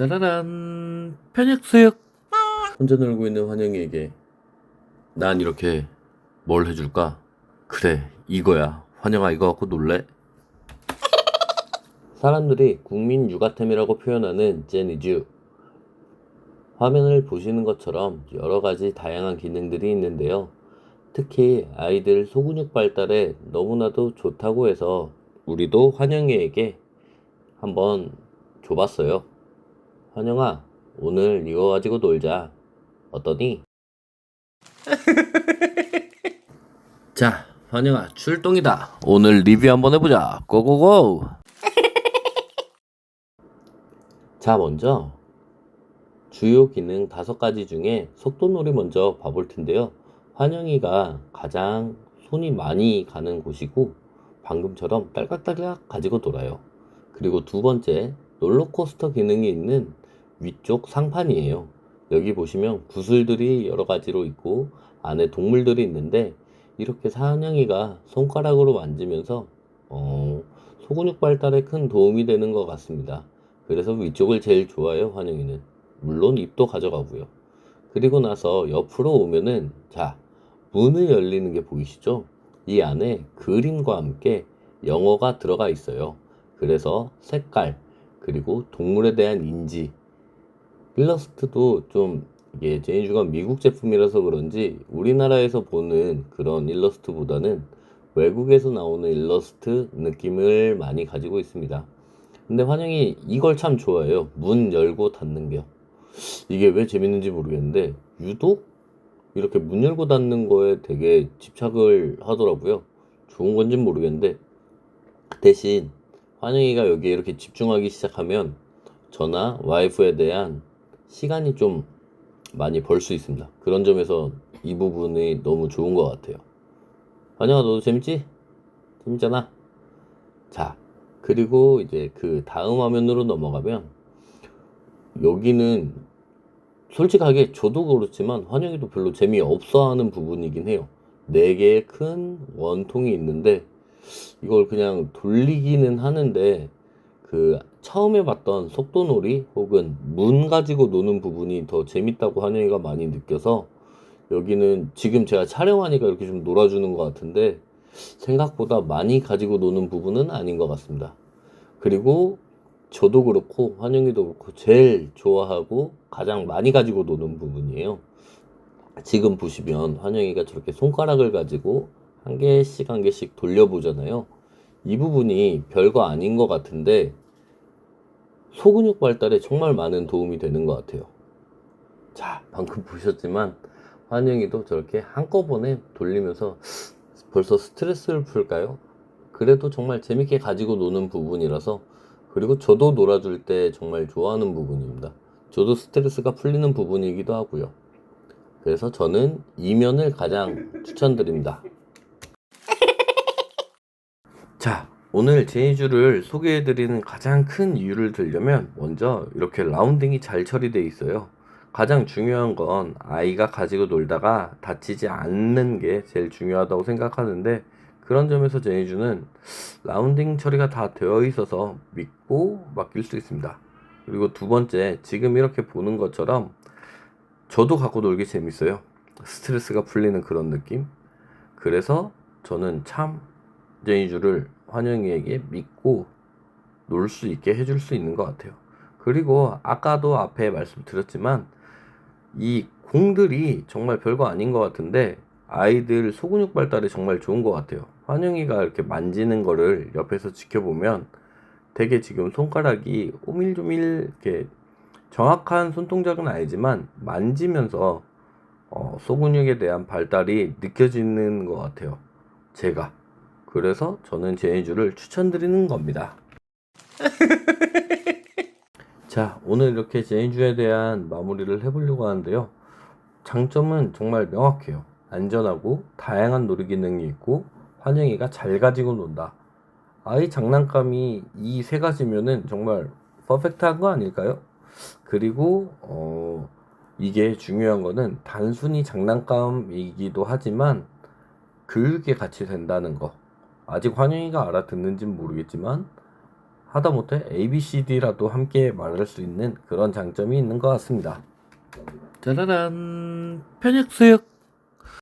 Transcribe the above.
짜라란 편육수육 혼자 놀고 있는 환영이에게 난 이렇게 뭘 해줄까? 그래 이거야 환영아 이거 갖고 놀래? 사람들이 국민 육아템이라고 표현하는 제니쥬 화면을 보시는 것처럼 여러 가지 다양한 기능들이 있는데요. 특히 아이들 소근육 발달에 너무나도 좋다고 해서 우리도 환영이에게 한번 줘봤어요. 환영아, 오늘 이거 가지고 놀자. 어떠니? 자, 환영아, 출동이다. 오늘 리뷰 한번 해보자. 고고고! 자, 먼저 주요 기능 다섯 가지 중에 속도놀이 먼저 봐볼 텐데요. 환영이가 가장 손이 많이 가는 곳이고 방금처럼 딸깍딸깍 가지고 놀아요. 그리고 두 번째 롤러코스터 기능이 있는 위쪽 상판이에요. 여기 보시면 구슬들이 여러 가지로 있고 안에 동물들이 있는데 이렇게 사냥이가 손가락으로 만지면서 어, 소근육 발달에 큰 도움이 되는 것 같습니다. 그래서 위쪽을 제일 좋아해요, 환영이는. 물론 입도 가져가고요. 그리고 나서 옆으로 오면은 자 문을 열리는 게 보이시죠? 이 안에 그림과 함께 영어가 들어가 있어요. 그래서 색깔 그리고 동물에 대한 인지 일러스트도 좀 이게 제니주가 미국 제품이라서 그런지 우리나라에서 보는 그런 일러스트보다는 외국에서 나오는 일러스트 느낌을 많이 가지고 있습니다. 근데 환영이 이걸 참 좋아해요. 문 열고 닫는 게. 이게 왜 재밌는지 모르겠는데 유독 이렇게 문 열고 닫는 거에 되게 집착을 하더라고요. 좋은 건진 모르겠는데 대신 환영이가 여기에 이렇게 집중하기 시작하면 저나 와이프에 대한 시간이 좀 많이 벌 수 있습니다. 그런 점에서 이 부분이 너무 좋은 것 같아요. 환영아 너도 재밌지? 재밌잖아. 자 그리고 이제 그 다음 화면으로 넘어가면 여기는 솔직하게 저도 그렇지만 환영이도 별로 재미없어 하는 부분이긴 해요. 네 개의 큰 원통이 있는데 이걸 그냥 돌리기는 하는데 그 처음에 봤던 속도놀이 혹은 문 가지고 노는 부분이 더 재밌다고 환영이가 많이 느껴서 여기는 지금 제가 촬영하니까 이렇게 좀 놀아주는 것 같은데 생각보다 많이 가지고 노는 부분은 아닌 것 같습니다. 그리고 저도 그렇고 환영이도 그렇고 제일 좋아하고 가장 많이 가지고 노는 부분이에요. 지금 보시면 환영이가 저렇게 손가락을 가지고 한 개씩 한 개씩 돌려보잖아요. 이 부분이 별거 아닌 것 같은데 소근육 발달에 정말 많은 도움이 되는 것 같아요. 자, 방금 보셨지만 환영이도 저렇게 한꺼번에 돌리면서 벌써 스트레스를 풀까요? 그래도 정말 재밌게 가지고 노는 부분이라서 그리고 저도 놀아줄 때 정말 좋아하는 부분입니다. 저도 스트레스가 풀리는 부분이기도 하고요. 그래서 저는 이면을 가장 추천드립니다. 자, 오늘 제니주를 소개해드리는 가장 큰 이유를 들려면 먼저 이렇게 라운딩이 잘 처리되어 있어요. 가장 중요한 건 아이가 가지고 놀다가 다치지 않는 게 제일 중요하다고 생각하는데 그런 점에서 제니주는 라운딩 처리가 다 되어 있어서 믿고 맡길 수 있습니다. 그리고 두 번째, 지금 이렇게 보는 것처럼 저도 갖고 놀기 재밌어요. 스트레스가 풀리는 그런 느낌. 그래서 저는 참 제니주를 환영이에게 믿고 놀 수 있게 해줄 수 있는 것 같아요. 그리고 아까도 앞에 말씀드렸지만 이 공들이 정말 별거 아닌 것 같은데 아이들 소근육 발달에 정말 좋은 것 같아요. 환영이가 이렇게 만지는 거를 옆에서 지켜보면 되게 지금 손가락이 오밀조밀 이렇게 정확한 손동작은 아니지만 만지면서 어, 소근육에 대한 발달이 느껴지는 것 같아요. 제가. 그래서 저는 제니주를 추천드리는 겁니다. 자, 오늘 이렇게 제니주에 대한 마무리를 해보려고 하는데요. 장점은 정말 명확해요. 안전하고 다양한 놀이 기능이 있고 환영이가 잘 가지고 논다. 아이 장난감이 이 세 가지면은 정말 퍼펙트한 거 아닐까요? 그리고 어 이게 중요한 거는 단순히 장난감이기도 하지만 교육에 같이 된다는 거. 아직 환영이가 알아듣는지는 모르겠지만 하다못해 ABCD라도 함께 말할 수 있는 그런 장점이 있는 것 같습니다. 짜라란 편익수육